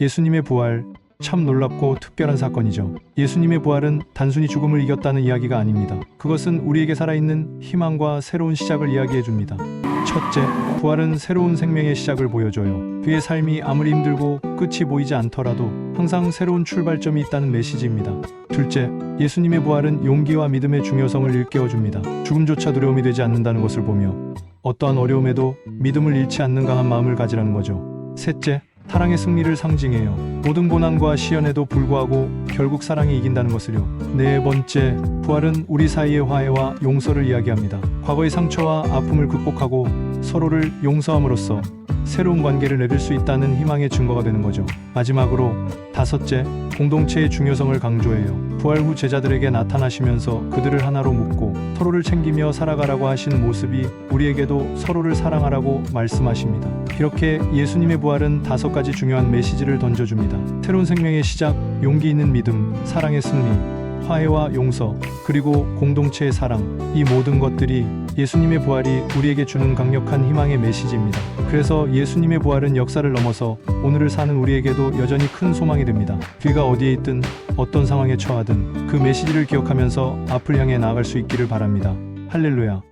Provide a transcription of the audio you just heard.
예수님의 부활 참 놀랍고 특별한 사건이죠. 예수님의 부활은 단순히 죽음을 이겼다는 이야기가 아닙니다. 그것은 우리에게 살아있는 희망과 새로운 시작을 이야기해 줍니다. 첫째, 부활은 새로운 생명의 시작을 보여줘요. 그의 삶이 아무리 힘들고 끝이 보이지 않더라도 항상 새로운 출발점이 있다는 메시지입니다. 둘째, 예수님의 부활은 용기와 믿음의 중요성을 일깨워 줍니다. 죽음조차 두려움이 되지 않는다는 것을 보며 어떠한 어려움에도 믿음을 잃지 않는 강한 마음을 가지라는 거죠. 셋째, 사랑의 승리를 상징해요. 모든 고난과 시련에도 불구하고 결국 사랑이 이긴다는 것을요. 네 번째, 부활은 우리 사이의 화해와 용서를 이야기합니다. 과거의 상처와 아픔을 극복하고 서로를 용서함으로써 새로운 관계를 맺을 수 있다는 희망의 증거가 되는 거죠. 마지막으로 다섯째, 공동체의 중요성을 강조해요. 부활 후 제자들에게 나타나시면서 그들을 하나로 묶고 서로를 챙기며 살아가라고 하신 모습이 우리에게도 서로를 사랑하라고 말씀하십니다. 이렇게 예수님의 부활은 다섯 가지 중요한 메시지를 던져줍니다. 새로운 생명의 시작, 용기 있는 믿음, 사랑의 승리, 화해와 용서, 그리고 공동체의 사랑. 이 모든 것들이 예수님의 부활이 우리에게 주는 강력한 희망의 메시지입니다. 그래서 예수님의 부활은 역사를 넘어서 오늘을 사는 우리에게도 여전히 큰 소망이 됩니다. 귀가 어디에 있든 어떤 상황에 처하든 그 메시지를 기억하면서 앞을 향해 나아갈 수 있기를 바랍니다. 할렐루야.